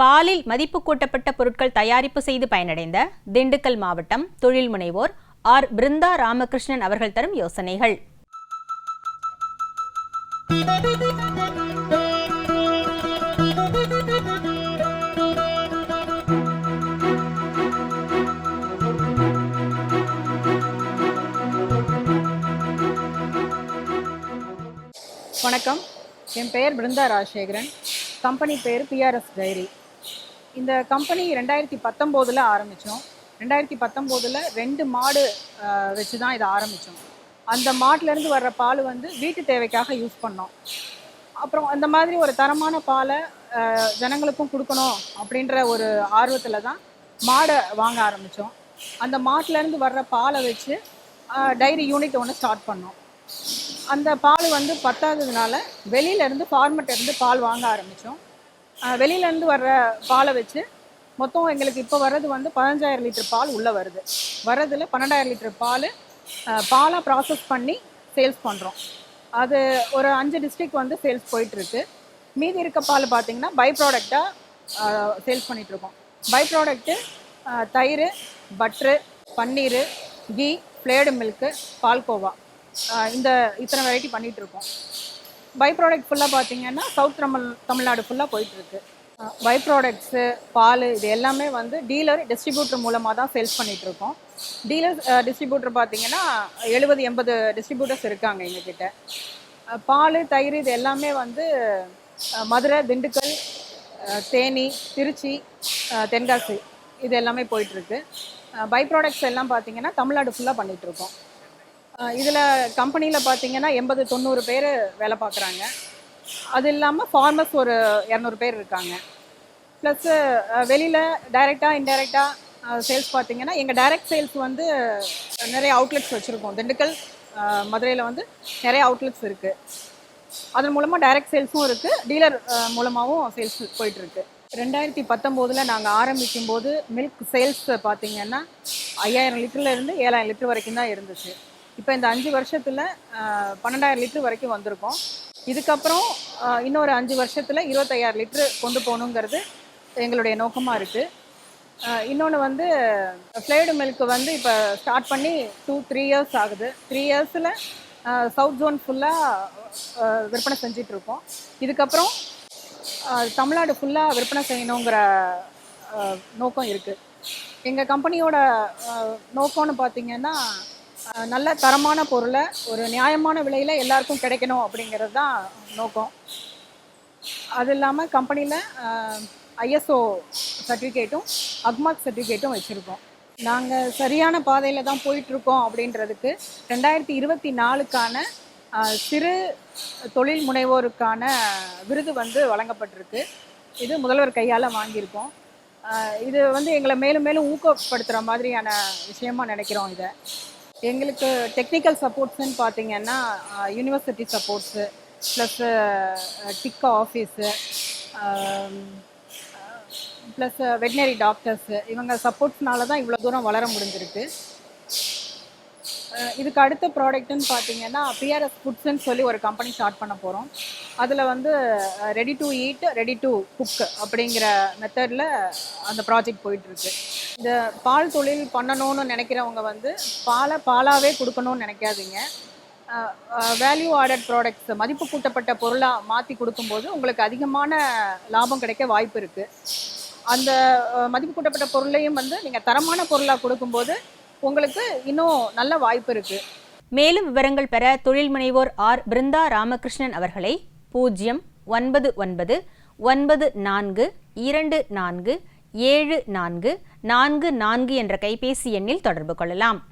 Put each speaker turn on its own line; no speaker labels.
பாலில் மதிப்பு கூட்டப்பட்ட பொருட்கள் தயாரிப்பு செய்து பயனடைந்த திண்டுக்கல் மாவட்டம் தொழில் முனைவோர் ஆர். பிருந்தா ராமகிருஷ்ணன் அவர்கள் தரும் யோசனைகள்.
வணக்கம். என் பெயர் பிருந்தா ராஜசேகரன். கம்பெனி பேர் பிஆர்எஸ் டைரி. இந்த கம்பெனி ரெண்டாயிரத்தி பத்தொம்போதில் ஆரம்பித்தோம் ரெண்டாயிரத்தி பத்தொம்போதில் ரெண்டு மாடு வச்சு தான் இதை ஆரம்பித்தோம் அந்த மாட்டிலேருந்து வர்ற பால் வந்து வீட்டு தேவைக்காக யூஸ் பண்ணோம். அப்புறம் அந்த மாதிரி ஒரு தரமான பாலை ஜனங்களுக்கும் கொடுக்கணும் அப்படின்ற ஒரு ஆர்வத்தில் தான் மாடை வாங்க ஆரம்பித்தோம் அந்த மாட்டிலேருந்து வர்ற பாலை வச்சு டைரி யூனிட் ஒன்று ஸ்டார்ட் பண்ணோம். அந்த பால் வந்து பத்தாததுனால வெளியிலேருந்து இருந்து பால் வாங்க ஆரம்பித்தோம் வெளியிலேருந்து வர்ற பாலை வச்சு மொத்தம் எங்களுக்கு இப்போ வர்றது வந்து பதினஞ்சாயிரம் லிட்டர் பால் உள்ளே வருது. வர்றதில் பன்னெண்டாயிரம் லிட்டர் பால் பாலாக ப்ராசஸ் பண்ணி சேல்ஸ் பண்ணுறோம் அது ஒரு அஞ்சு டிஸ்ட்ரிக் வந்து சேல்ஸ் போயிட்டுருக்கு. மீதி இருக்க பால் பார்த்தீங்கன்னா பை ப்ராடக்டாக சேல்ஸ் பண்ணிகிட்ருக்கோம் பை ப்ராடக்ட்டு தயிர் butter paneer ghee flavoured milk palkova. இந்த இத்தனை வெரைட்டி பண்ணிகிட்ருக்கோம் இருக்கோம் பை ப்ராடக்ட் ஃபுல்லாக பார்த்தீங்கன்னா சவுத் தமிழ் தமிழ்நாடு ஃபுல்லாக போயிட்டுருக்கு. பை ப்ராடக்ட்ஸு பால் இது எல்லாமே வந்து டீலர் டிஸ்ட்ரிபியூட்டர் மூலமாக தான் சேல்ஸ் பண்ணிகிட்ருக்கோம் டீலர் டிஸ்ட்ரிபியூட்டர் பார்த்தீங்கன்னா எழுபது எண்பது டிஸ்ட்ரிபியூட்டர்ஸ் இருக்காங்க எங்ககிட்ட. பால் தயிர் இது எல்லாமே வந்து மதுரை திண்டுக்கல் தேனி திருச்சி தென்காசி இது எல்லாமே போயிட்டுருக்கு. பை ப்ராடக்ட்ஸ் எல்லாம் பார்த்தீங்கன்னா தமிழ்நாடு ஃபுல்லாக பண்ணிகிட்ருக்கோம் இதில் கம்பெனியில் பார்த்தீங்கன்னா எண்பது தொண்ணூறு பேர் வேலை பார்க்குறாங்க அது இல்லாமல் ஃபார்மர்ஸ் ஒரு இரநூறு பேர் இருக்காங்க. ப்ளஸ்ஸு வெளியில் டைரெக்டாக இன்டைரக்டாக சேல்ஸ் பார்த்தீங்கன்னா எங்கள் டைரக்ட் சேல்ஸ் வந்து நிறைய அவுட்லெட்ஸ் வச்சுருக்கோம். திண்டுக்கல் மதுரையில் வந்து நிறைய அவுட்லெட்ஸ் இருக்குது அதன் மூலமாக டைரக்ட் சேல்ஸும் இருக்குது டீலர் மூலமாகவும் சேல்ஸ் போயிட்டுருக்கு. ரெண்டாயிரத்தி பத்தொம்போதில் நாங்கள் ஆரம்பிக்கும் போது மில்க் சேல்ஸ் பார்த்தீங்கன்னா ஐயாயிரம் லிட்டர்லேருந்து ஏழாயிரம் லிட்டர் வரைக்கும் தான் இருந்துச்சு. இப்போ இந்த அஞ்சு வருஷத்தில் பன்னெண்டாயிரம் லிட்டர் வரைக்கும் வந்திருக்கோம். இதுக்கப்புறம் இன்னொரு அஞ்சு வருஷத்தில் இருபத்தையாயிரம் லிட்டரு கொண்டு போகணுங்கிறது எங்களுடைய நோக்கமாக இருக்குது இன்னொன்று வந்து ஃப்ளேடு மில்க் வந்து இப்போ ஸ்டார்ட் பண்ணி டூ த்ரீ இயர்ஸ் ஆகுது. த்ரீ இயர்ஸில் சவுத் ஜோன் ஃபுல்லாக விற்பனை செஞ்சிட்ருக்கோம் இதுக்கப்புறம் தமிழ்நாடு ஃபுல்லாக விற்பனை செய்யணுங்கிற நோக்கம் இருக்குது எங்கள் கம்பெனியோட நோக்கம்னு பார்த்தீங்கன்னா நல்ல தரமான பொருளை ஒரு நியாயமான விலையில் எல்லாருக்கும் கிடைக்கணும் அப்படிங்கிறது தான் நோக்கம். அது இல்லாமல் கம்பெனியில் ஐஎஸ்ஓ சர்டிஃபிகேட்டும் அக்மார்க் சர்டிஃபிகேட்டும் வச்சுருக்கோம். நாங்கள் சரியான பாதையில் தான் போயிட்டுருக்கோம் அப்படின்றதுக்கு ரெண்டாயிரத்தி இருபத்தி நாலுக்கான சிறு தொழில் முனைவோருக்கான விருது வந்து வழங்கப்பட்டிருக்கு. இது முதல்வர் கையால் வாங்கியிருக்கோம். இது வந்து எங்களை மேலும் மேலும் ஊக்கப்படுத்துகிற மாதிரியான விஷயமா நினைக்கிறோம் இதை. எங்களுக்கு டெக்னிக்கல் சப்போர்ட்ஸ்னு பார்த்தீங்கன்னா யூனிவர்சிட்டி சப்போர்ட்ஸு ப்ளஸ்ஸு டிக் ஆஃபீஸு ப்ளஸ் வெட்டினரி டாக்டர்ஸு இவங்க சப்போர்ட்ஸ்னால தான் இவ்வளோ தூரம் வளர முடிஞ்சிருக்கு. இதுக்கு அடுத்த ப்ராடக்ட்னு பார்த்தீங்கன்னா பிஆர்எஸ் ஃபுட்ஸ்ன்னு சொல்லி ஒரு கம்பெனி ஸ்டார்ட் பண்ண போகிறோம் அதில் வந்து ready to eat ready to cook அப்படிங்கிற மெத்தடில் அந்த ப்ராஜெக்ட் போயிட்டுருக்கு இந்த பால் தொழில் பண்ணணும்னு நினைக்கிறவங்க வந்து பாலை பாலாகவே கொடுக்கணும்னு நினைக்காதீங்க. வேல்யூ ஆர்டர் ப்ராடக்ட்ஸ் மதிப்பு கூட்டப்பட்ட பொருளாக மாற்றி கொடுக்கும்போது உங்களுக்கு அதிகமான லாபம் கிடைக்க வாய்ப்பு இருக்குது அந்த மதிப்பு கூட்டப்பட்ட பொருளையும் வந்து நீங்கள் தரமான பொருளாக கொடுக்கும்போது உங்களுக்கு இன்னும் நல்ல வாய்ப்பு இருக்குது
மேலும் விவரங்கள் பெற தொழில் முனைவோர் ஆர். பிருந்தா ராமகிருஷ்ணன் அவர்களை பூஜ்ஜியம் ஒன்பது ஒன்பது ஒன்பது நான்கு இரண்டு நான்கு ஏழு நான்கு நான்கு நான்கு என்ற கைபேசி எண்ணில் தொடர்பு கொள்ளலாம்.